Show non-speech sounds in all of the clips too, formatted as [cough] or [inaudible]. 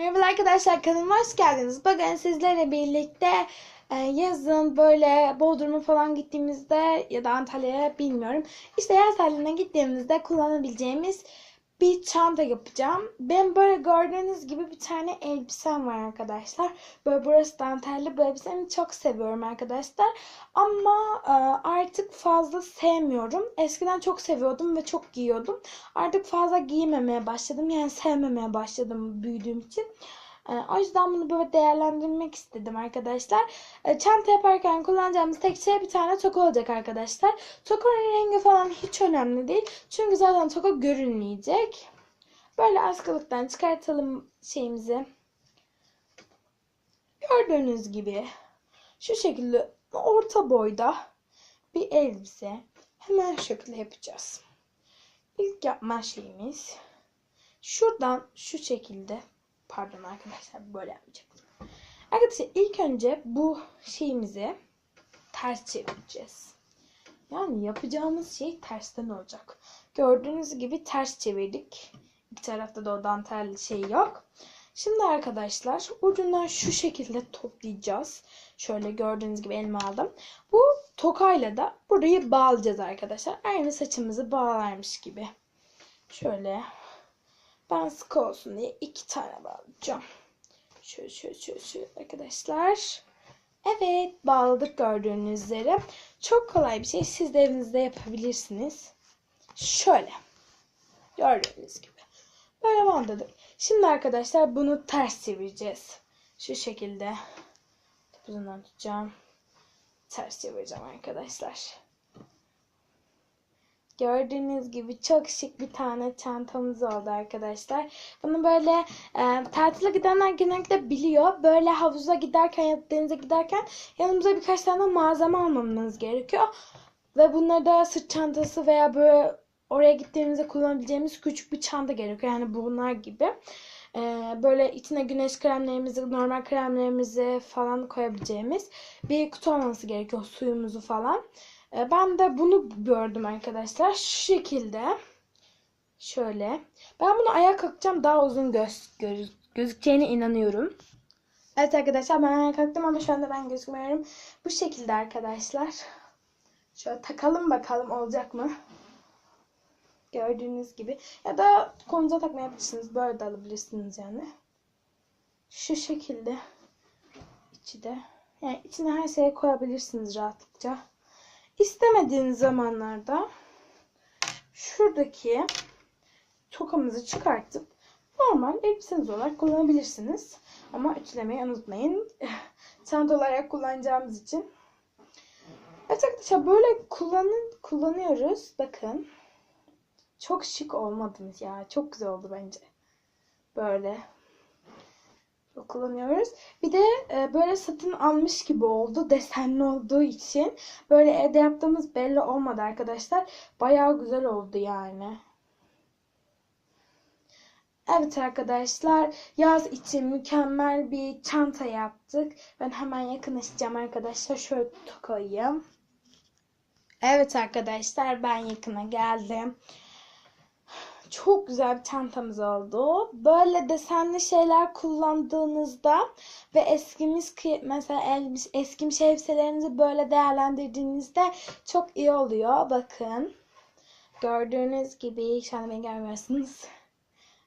Merhaba arkadaşlar kanalıma hoş geldiniz. Bugün sizlerle birlikte e, yazın böyle Bodrum'a falan gittiğimizde ya da Antalya'ya bilmiyorum. İşte yaz tatiline gittiğimizde kullanabileceğimiz bir çanta yapacağım. Ben böyle gördüğünüz gibi bir tane elbisem var arkadaşlar. Böyle burası dantelli bu elbisemi çok seviyorum arkadaşlar. Ama e, artık fazla sevmiyorum. Eskiden çok seviyordum ve çok giyiyordum. Artık fazla giymemeye başladım. Yani sevmemeye başladım büyüdüğüm için. E, o yüzden bunu böyle değerlendirmek istedim arkadaşlar. E, çanta yaparken kullanacağımız tek şey bir tane toka olacak arkadaşlar. Tokanın rengi falan hiç önemli değil. Çünkü zaten toka görünmeyecek. Böyle askılıktan çıkartalım şeyimizi. Gördüğünüz gibi şu şekilde orta boyda bir elbise. Hemen şu şekilde yapacağız. İlk yapma şeyimiz şuradan şu şekilde pardon arkadaşlar böyle yapacağım. Arkadaşlar ilk önce bu şeyimizi ters çevireceğiz. Yani yapacağımız şey tersten olacak. Gördüğünüz gibi ters çevirdik. İki tarafta da o dantel şey yok. Şimdi arkadaşlar ucundan şu şekilde toplayacağız. Şöyle gördüğünüz gibi elime aldım. Bu tokayla da burayı bağlayacağız arkadaşlar. Aynı saçımızı bağlarmış gibi. Şöyle ben sıkı olsun diye iki tane bağlayacağım. Şöyle şöyle şöyle, şöyle arkadaşlar. Evet bağladık gördüğünüz üzere. Çok kolay bir şey. Siz de evinizde yapabilirsiniz. Şöyle. Gördüğünüz gibi. Böyle bandadık. Şimdi arkadaşlar bunu ters çevireceğiz. Şu şekilde. Topuzundan tutacağım. Ters çevireceğim arkadaşlar. Gördüğünüz gibi çok şık bir tane çantamız oldu arkadaşlar. Bunu böyle e, tatile gidenler genellikle biliyor. Böyle havuza giderken ya denize giderken yanımıza birkaç tane malzeme almamız gerekiyor. Ve bunları da sırt çantası veya böyle oraya gittiğimizde kullanabileceğimiz küçük bir çanta gerekiyor. Yani bunlar gibi. E, böyle içine güneş kremlerimizi, normal kremlerimizi falan koyabileceğimiz bir kutu olması gerekiyor. Suyumuzu falan. E, Ben de bunu gördüm arkadaşlar. Şu şekilde. Şöyle. Ben bunu ayağa kalkacağım. Daha uzun göz, göz, gözükeceğine inanıyorum. Evet arkadaşlar ben ayağa kalktım ama şu anda ben gözükmüyorum. Bu şekilde arkadaşlar. Şöyle takalım bakalım olacak mı? Gördüğünüz gibi. Ya da kolunuza takmayabilirsiniz. Böyle de alabilirsiniz yani. Şu şekilde. İçi de. Yani içine her şeyi koyabilirsiniz rahatlıkça. İstemediğiniz zamanlarda şuradaki tokamızı çıkartıp normal elbiseniz olarak kullanabilirsiniz. Ama ütülemeyi unutmayın. [laughs] Çanta olarak kullanacağımız için. Evet arkadaşlar böyle kullanın, kullanıyoruz. Bakın. Çok şık olmadınız ya. Çok güzel oldu bence. Böyle kullanıyoruz. Bir de e, böyle satın almış gibi oldu. Desenli olduğu için. Böyle evde yaptığımız belli olmadı arkadaşlar. Bayağı güzel oldu yani. Evet arkadaşlar yaz için mükemmel bir çanta yaptık. Ben hemen yakınlaşacağım arkadaşlar. Şöyle tokayım. Evet arkadaşlar ben yakına geldim. Çok güzel bir çantamız oldu. Böyle desenli şeyler kullandığınızda ve eskimiş mesela elbis, eskimiş elbiselerinizi böyle değerlendirdiğinizde çok iyi oluyor. Bakın. Gördüğünüz gibi şu an beni görmüyorsunuz.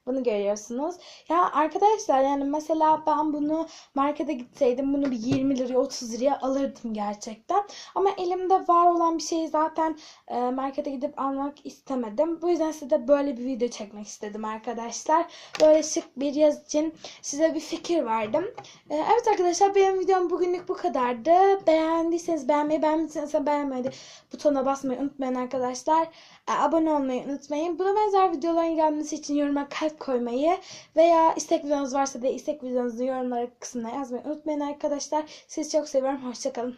Bunu görüyorsunuz. Ya arkadaşlar yani mesela ben bunu markete gitseydim bunu bir 20 liraya 30 liraya alırdım gerçekten. Ama elimde var olan bir şeyi zaten e, markete gidip almak istemedim. Bu yüzden size böyle bir video çekmek istedim arkadaşlar. Böyle şık bir yaz için size bir fikir verdim. E, evet arkadaşlar benim videom bugünlük bu kadardı. Beğendiyseniz beğenmeyi, beğenmediyseniz beğenmeyi butona basmayı unutmayın arkadaşlar. E, abone olmayı unutmayın. Buna benzer videoların gelmesi için yoruma kalp koymayı veya istek videonuz varsa da istek videonuzu yorumlar kısmına yazmayı unutmayın arkadaşlar. Sizi çok seviyorum. Hoşçakalın.